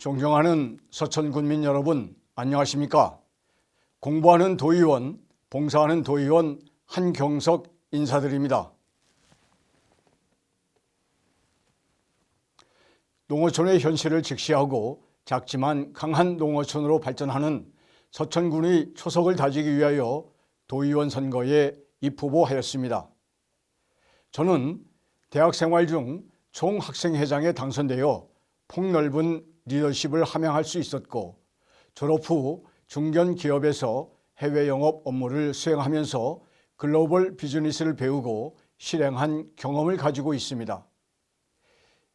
존경하는 서천 군민 여러분, 안녕하십니까? 공부하는 도의원, 봉사하는 도의원 한경석 인사드립니다. 농어촌의 현실을 직시하고 작지만 강한 농어촌으로 발전하는 서천군의 초석을 다지기 위하여 도의원 선거에 입후보하였습니다. 저는 대학 생활 중 총학생회장에 당선되어 폭넓은 리더십을 함양할 수 있었고 졸업 후 중견 기업에서 해외 영업 업무를 수행하면서 글로벌 비즈니스를 배우고 실행한 경험을 가지고 있습니다.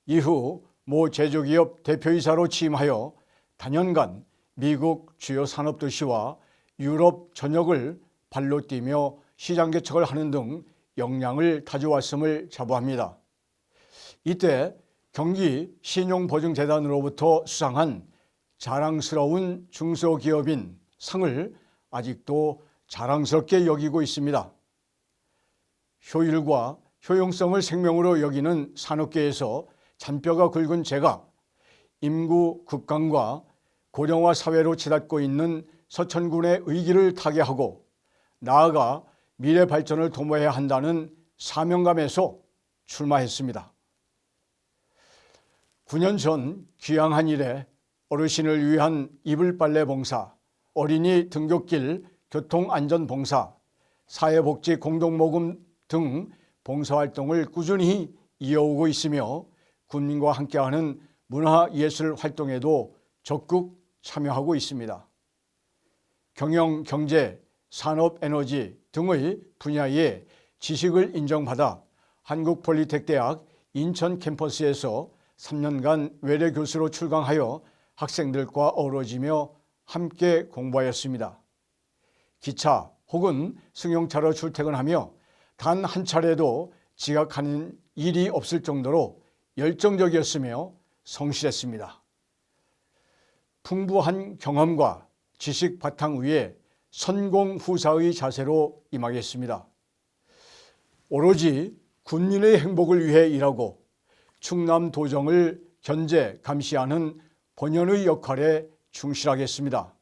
이후 모 제조기업 대표이사로 취임하여 단연간 미국 주요 산업 도시와 유럽 전역을 발로 뛰며 시장 개척을 하는 등 역량을 다져왔음을 자부합니다. 이때 경기 신용보증재단으로부터 수상한 자랑스러운 중소기업인 상을 아직도 자랑스럽게 여기고 있습니다. 효율과 효용성을 생명으로 여기는 산업계에서 잔뼈가 굵은 제가 인구 급강과 고령화 사회로 치닫고 있는 서천군의 의기를 타개하고 나아가 미래 발전을 도모해야 한다는 사명감에서 출마했습니다. 9년 전 귀향한 이래 어르신을 위한 이불 빨래 봉사, 어린이 등굣길 교통안전 봉사, 사회복지 공동모금 등 봉사활동을 꾸준히 이어오고 있으며 군민과 함께하는 문화예술 활동에도 적극 참여하고 있습니다. 경영, 경제, 산업, 에너지 등의 분야에 지식을 인정받아 한국폴리텍 대학 인천 캠퍼스에서 3년간 외래 교수로 출강하여 학생들과 어우러지며 함께 공부하였습니다. 기차 혹은 승용차로 출퇴근하며 단 한 차례도 지각하는 일이 없을 정도로 열정적이었으며 성실했습니다. 풍부한 경험과 지식 바탕 위에 선공 후사의 자세로 임하겠습니다. 오로지 군민의 행복을 위해 일하고 충남 도정을 견제 감시하는 본연의 역할에 충실하겠습니다.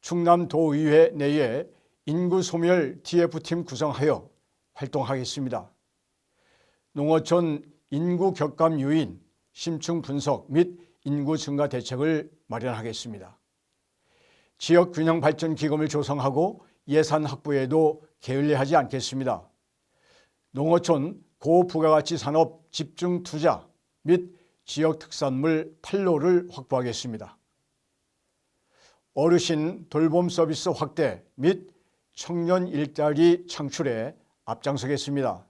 충남도의회 내에 인구소멸 TF팀 구성하여 활동하겠습니다. 농어촌 인구 격감 요인, 심층 분석 및 인구 증가 대책을 마련하겠습니다. 지역 균형 발전 기금을 조성하고 예산 확보에도 게을리하지 않겠습니다. 농어촌 고부가가치 산업 집중 투자 및 지역 특산물 판로를 확보하겠습니다. 어르신 돌봄 서비스 확대 및 청년 일자리 창출에 앞장서겠습니다.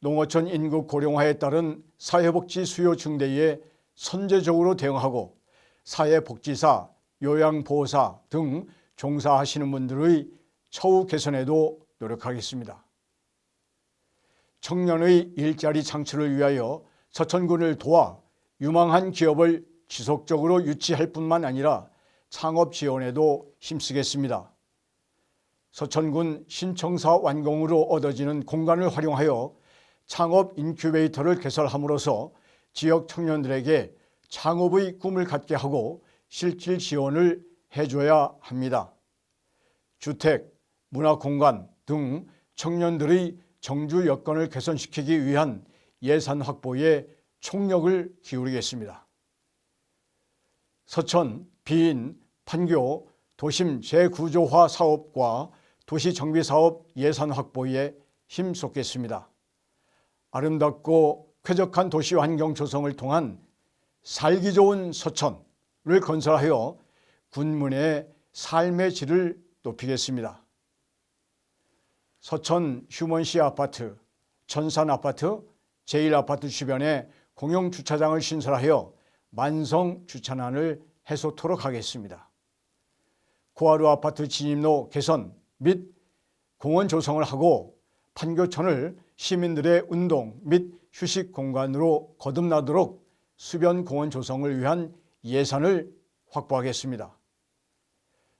농어촌 인구 고령화에 따른 사회복지 수요 증대에 선제적으로 대응하고 사회복지사, 요양보호사 등 종사하시는 분들의 처우 개선에도 노력하겠습니다. 청년의 일자리 창출을 위하여 서천군을 도와 유망한 기업을 지속적으로 유치할 뿐만 아니라 창업 지원에도 힘쓰겠습니다. 서천군 신청사 완공으로 얻어지는 공간을 활용하여 창업 인큐베이터를 개설함으로써 지역 청년들에게 창업의 꿈을 갖게 하고 실질 지원을 해줘야 합니다. 주택, 문화공간 등 청년들의 정주 여건을 개선시키기 위한 예산 확보에 총력을 기울이겠습니다. 서천, 비인, 판교, 도심 재구조화 사업과 도시정비사업 예산 확보에 힘쏟겠습니다. 아름답고 쾌적한 도시 환경 조성을 통한 살기 좋은 서천을 건설하여 군민의 삶의 질을 높이겠습니다. 서천 휴먼시 아파트, 전산 아파트, 제1아파트 주변에 공용 주차장을 신설하여 만성 주차난을 해소토록 하겠습니다. 고하루 아파트 진입로 개선 및 공원 조성을 하고 판교천을 시민들의 운동 및 휴식 공간으로 거듭나도록 수변 공원 조성을 위한 예산을 확보하겠습니다.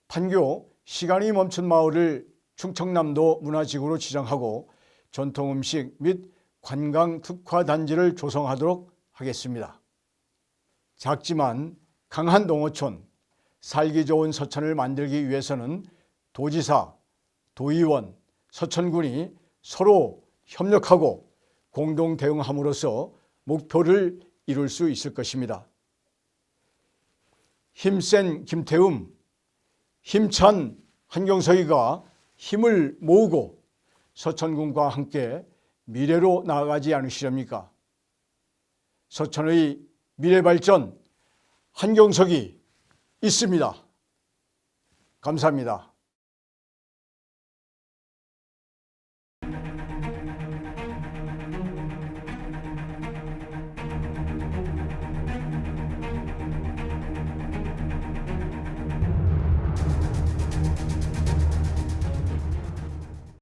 판교 시간이 멈춘 마을을 충청남도 문화지구로 지정하고 전통 음식 및 관광 특화 단지를 조성하도록 하겠습니다. 작지만 강한 농어촌, 살기 좋은 서천을 만들기 위해서는 도지사, 도의원, 서천군이 서로 협력하고 공동 대응함으로써 목표를 이룰 수 있을 것입니다. 힘센 김태움, 힘찬 한경석이가 힘을 모으고 서천군과 함께 미래로 나아가지 않으시렵니까? 서천의 미래 발전 한경석이 있습니다. 감사합니다.